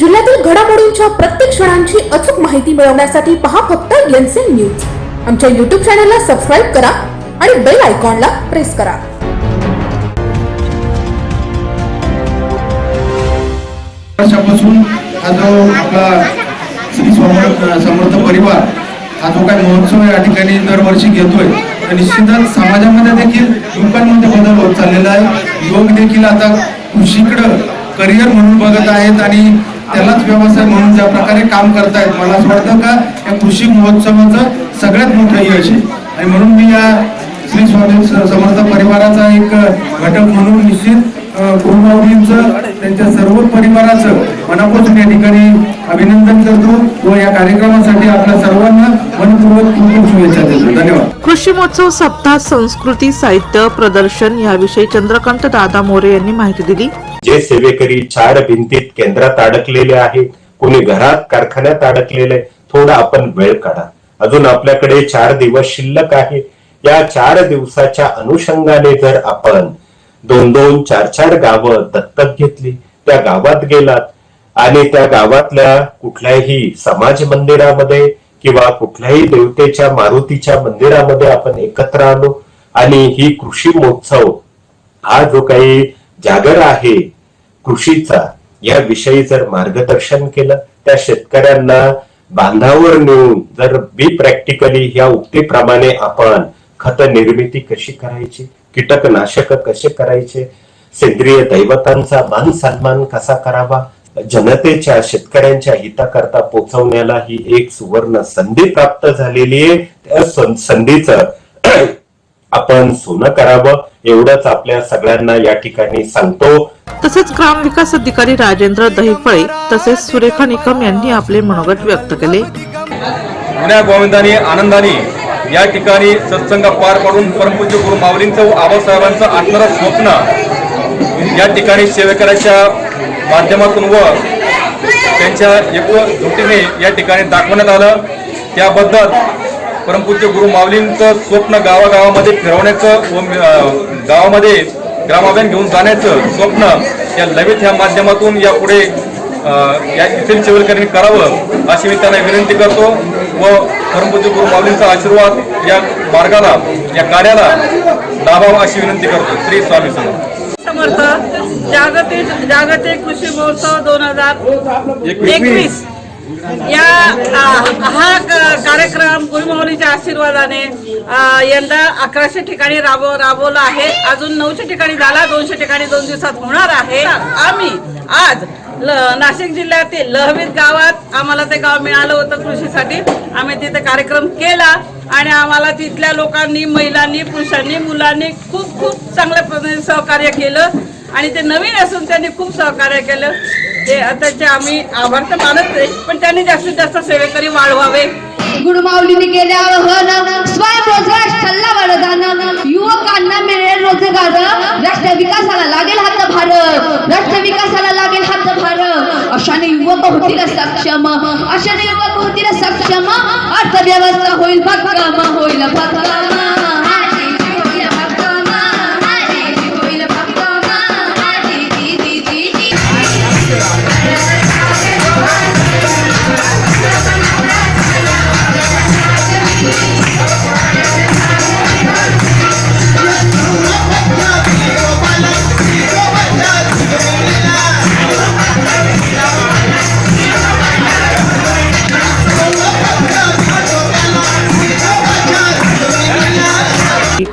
जिल्ह्यातील घडामोडींच्या प्रत्येक क्षणांची अचूक माहिती मिळवण्यासाठी पहा फक्त एनसीएन न्यूज आमच्या युट्यूब चॅनलला सबस्क्राईब करा आणि बेल आयकॉनला प्रेस करा. वर्षापासून हा जो आपला श्री समर्थ समर्थ परिवार हा जो काही महोत्सव या ठिकाणी दरवर्षी घेतोय निश्चितच समाजामध्ये देखील युवकांमध्ये बदल होत चाललेला आहे. युवक देखील आता कृषीकडं करिअर म्हणून बघत आहेत आणि त्यालाच व्यवसाय म्हणून ज्या प्रकारे काम करतायत मला असं वाटतं का या कृषी महोत्सवाचं सगळ्यात मोठं यश आहे. आणि म्हणून मी या श्री स्वामी समर्थ परिवाराचा एक घटक म्हणून निश्चित गुरुभाऊंचं त्यांच्या सर्व परिवाराचं मनापासून या ठिकाणी अभिनंदन करतो व या कार्यक्रमासाठी आपल्या सर्वांना मनपूर्वक खूप खूप शुभेच्छा देतो. धन्यवाद. कृषी महोत्सव सप्ताह संस्कृती साहित्य प्रदर्शन याविषयी चंद्रकांत दादा मोरे यांनी माहिती दिली. जे सेवेकरी चार भिंतीत केंद्रात अडकलेले आहेत कोणी घरात कारखान्यात अडकलेले थोडा आपण वेळ काढा. अजून आपल्याकडे चार दिवस शिल्लक आहे. या चार दिवसाच्या अनुषंगाने जर आपण दोन दोन चार चार गावं दत्तक घेतली त्या गावात गेलात आणि त्या गावातल्या कुठल्याही समाज मंदिरामध्ये किंवा कुठल्याही देवतेच्या मारुतीच्या मंदिरामध्ये आपण एकत्र आलो आणि ही कृषी महोत्सव हा जो काही जागर आहे कृषीचा या विषयी जर मार्गदर्शन केलं त्या शेतकऱ्यांना बांधावर नेऊन जर बी प्रॅक्टिकली या उक्तीप्रमाणे आपण खत निर्मिती कशी करायची कीटकनाशक कसे करायचे सेंद्रिय दैवतांचा मान सन्मान कसा करावा जनतेच्या शेतकऱ्यांच्या हिताकरता पोचवण्याला ही एक सुवर्ण संधी प्राप्त झालेली आहे. त्या सं- संधीचं आपण सोनं करावं एवढंच आपल्या सगळ्यांना या ठिकाणी सांगतो. तसेच ग्रामविकास अधिकारी राजेंद्र दहिफळे तसेच सुरेखा निकम यांनी आपले मनोगत व्यक्त केले. जुन्या गोविंदाने आनंदाने या ठिकाणी सत्संग पार पाडून परमपूज्य गुरु माऊलींचं व आबासाहेबांचं असणारं स्वप्न या ठिकाणी सेवेकराच्या माध्यमातून व त्यांच्या एकजुटीने या ठिकाणी दाखवण्यात आलं. त्याबद्दल परमपूज्य गुरु माऊलींचं स्वप्न गावागावामध्ये फिरवण्याचं व गावामध्ये ग्रामाभियान घेऊन जाण्याचं स्वप्न या ललित ह्या माध्यमातून यापुढे या इथील सेवकांनी करावं अशी मी त्यांना विनंती करतो व परमपूज्य गुरु माऊलींचा आशीर्वाद या मार्गाला या कार्याला लाभावा अशी विनंती करतो. श्री स्वामी समर्थ. समर्थ जागतिक जागतिक कृषी महोत्सव दोन हजार एकवीस. या हा कार्यक्रम गुरुमौलीच्या आशीर्वादाने यंदा अकराशे ठिकाणी राबव राबवला आहे. अजून नऊशे ठिकाणी झाला दोनशे ठिकाणी दोन दिवसात होणार आहे. आम्ही आज ल नाशिक जिल्ह्यातील लहवीत गावात आम्हाला ते गाव मिळालं होतं कृषीसाठी. आम्ही तिथे कार्यक्रम केला आणि आम्हाला तिथल्या लोकांनी महिलांनी पुरुषांनी मुलांनी खूप खूप चांगल्या पद्धतीने सहकार्य केलं. आणि ते नवीन असून त्यांनी खूप सहकार्य केलं. ते आताचे आम्ही आभार तर मानत नाही पण त्यांनी जास्तीत जास्त सेवेकरी वाढवावे. गुरुमाऊलीने केले आवाहन हो स्वयंरोजगार सल्ला वरदान युवकांना मिळेल रोजगार. राष्ट्र विकासाला लागेल हातभार राष्ट्र विकासाला लागेल हातभार अशाने युवक होतील सक्षम. अशाने युवक होतील सक्षम. अर्थव्यवस्था होईल भक्कम. होईल भक्कम.